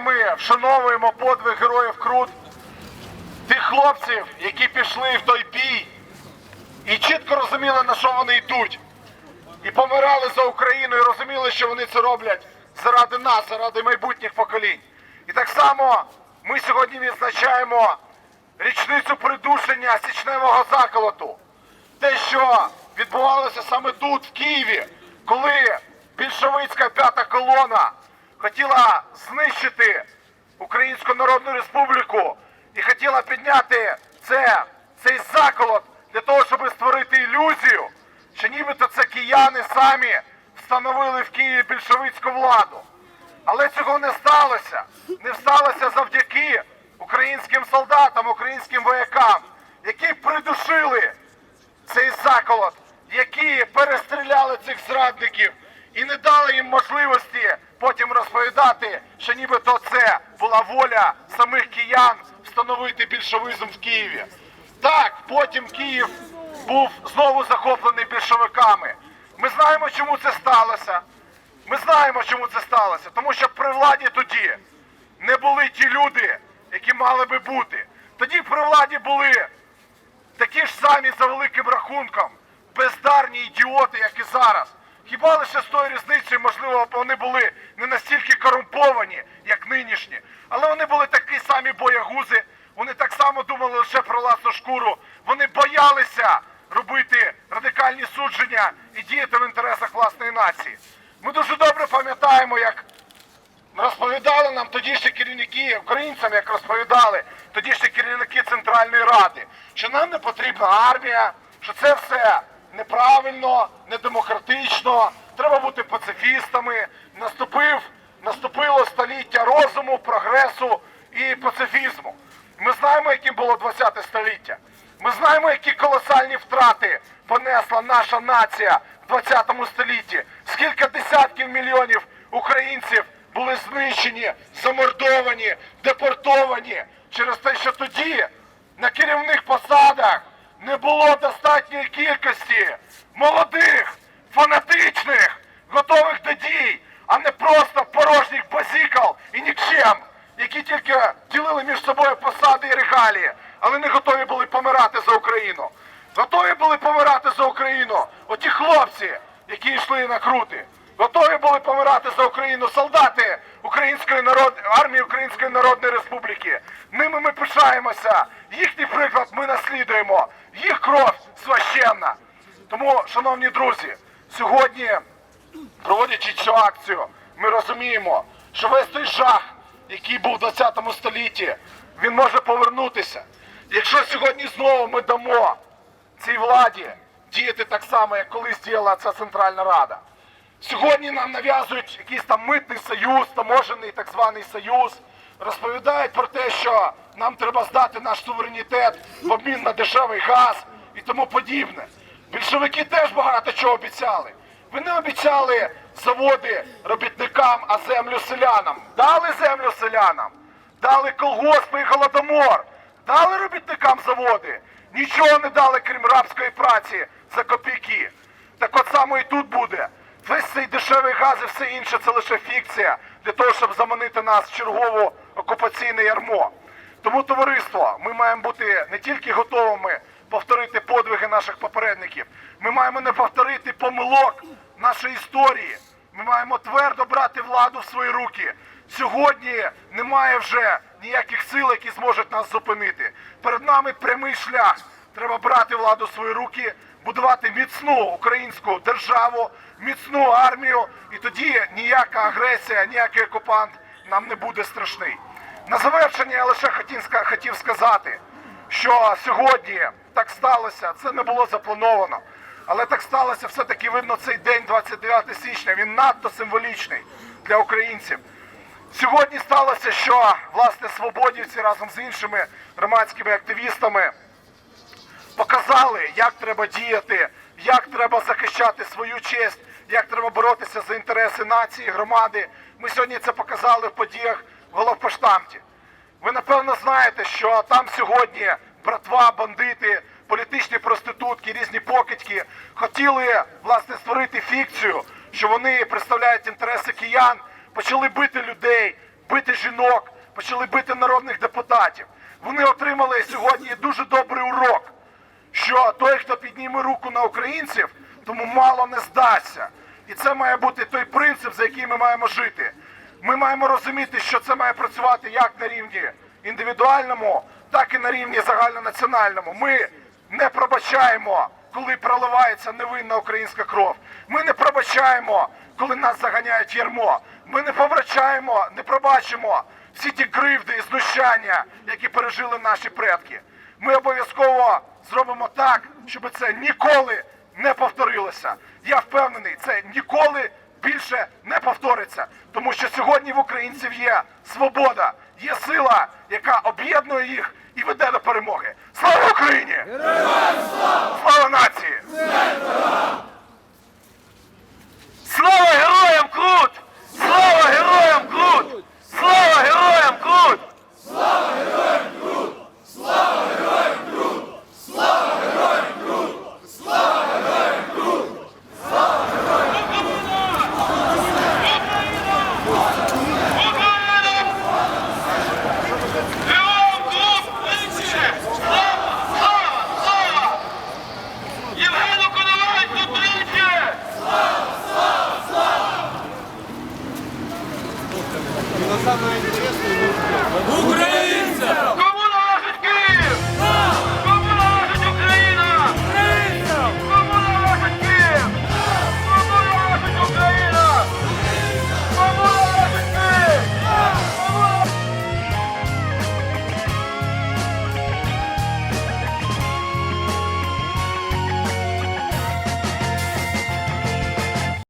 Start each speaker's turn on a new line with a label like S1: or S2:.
S1: ми вшановуємо подвиг героїв Крут, тих хлопців, які пішли в той бій і чітко розуміли, на що вони йдуть. І помирали за Україну, і розуміли, що вони це роблять заради нас, заради майбутніх поколінь. І так само ми сьогодні відзначаємо річницю придушення січневого заколоту. Те, що відбувалося саме тут, в Києві, коли більшовицька п'ята колона хотіла знищити Українську Народну Республіку і хотіла підняти це, цей заколот для того, щоб створити ілюзію, що нібито це кияни самі встановили в Києві більшовицьку владу. Але цього не сталося. Не сталося завдяки українським солдатам, українським воякам, які придушили цей заколот, які перестріляли цих зрадників і не дали їм можливості потім розповідати, що нібито це була воля самих киян встановити більшовизм в Києві. Так, потім Київ був знову захоплений більшовиками. Ми знаємо, чому це сталося. Ми знаємо, чому це сталося. Тому що при владі тоді не були ті люди, які мали би бути. Тоді при владі були такі ж самі за великим рахунком, бездарні ідіоти, як і зараз. Хіба лише з тою різницею, можливо, вони були не настільки корумповані, як нинішні, але вони були такі самі боягузи, вони так само думали лише про власну шкуру. Вони боялися робити радикальні судження і діяти в інтересах власної нації. Ми дуже добре пам'ятаємо, як розповідали нам тодішні керівники, українцям, як розповідали тодішні керівники Центральної Ради, що нам не потрібна армія, що це все неправильно, недемократично, треба бути пацифістами. Наступив, наступило століття розуму, прогресу і пацифізму. Ми знаємо, яким було 20 століття. Ми знаємо, які колосальні втрати понесла наша нація в 20 столітті. Скільки десятків мільйонів українців були знищені, замордовані, депортовані через те, що тоді на керівних посадах не було достатньої кількості молодих, фанатичних, готових до дій, а не просто порожніх базікал і нікчем, які тільки ділили між собою посади і регалії, але не готові були помирати за Україну. Готові були помирати за Україну оті хлопці, які йшли на крути. Готові були помирати за Україну солдати Української народ... армії Української Народної Республіки. Ними ми пишаємося. Їхній приклад ми наслідуємо. Їх кров священна. Тому, шановні друзі, сьогодні, проводячи цю акцію, ми розуміємо, що весь той жах, який був у 20 столітті, він може повернутися. Якщо сьогодні знову ми дамо цій владі діяти так само, як колись діяла ця Центральна Рада. Сьогодні нам нав'язують якийсь там митний союз, таможений так званий союз, розповідають про те, що нам треба здати наш суверенітет в обмін на дешевий газ і тому подібне. Більшовики теж багато чого обіцяли. Вони обіцяли заводи робітникам, а землю селянам. Дали землю селянам, дали колгоспи і голодомор, дали робітникам заводи. Нічого не дали, крім рабської праці за копійки. Так от само і тут буде. Весь цей дешевий газ і все інше це лише фікція для того, щоб заманити нас в чергову окупаційне ярмо. Тому, товариство, ми маємо бути не тільки готовими повторити подвиги наших попередників, ми маємо не повторити помилок нашої історії. Ми маємо твердо брати владу в свої руки. Сьогодні немає вже ніяких сил, які зможуть нас зупинити. Перед нами прямий шлях. Треба брати владу в свої руки, будувати міцну українську державу, міцну армію, і тоді ніяка агресія, ніякий окупант нам не буде страшний. На завершення я лише хотів, сказати, що сьогодні так сталося, це не було заплановано. Але так сталося все-таки видно цей день, 29 січня, він надто символічний для українців. Сьогодні сталося, що власне свободівці разом з іншими громадськими активістами показали, як треба діяти, як треба захищати свою честь, як треба боротися за інтереси нації, громади. Ми сьогодні це показали в подіях в головпоштамті. Ви напевно знаєте, що там сьогодні братва, бандити, політичні проститутки, різні покидьки хотіли власне створити фікцію, що вони представляють інтереси киян, почали бити людей, бити жінок, почали бити народних депутатів. Вони отримали сьогодні дуже добрий урок, що той, хто підніме руку на українців, тому мало не здасться. І це має бути той принцип, за який ми маємо жити. Ми маємо розуміти, що це має працювати як на рівні індивідуальному, так і на рівні загальнонаціональному. Ми не пробачаємо, коли проливається невинна українська кров. Ми не пробачаємо, коли нас заганяють ярмо. Ми не пробачаємо, не пробачимо всі ті кривди і знущання, які пережили наші предки. Ми обов'язково зробимо так, щоб це ніколи не повторилося. Я впевнений, це ніколи більше не повториться, тому що сьогодні в українців є свобода, є сила, яка об'єднує їх і веде до перемоги. Слава Україні!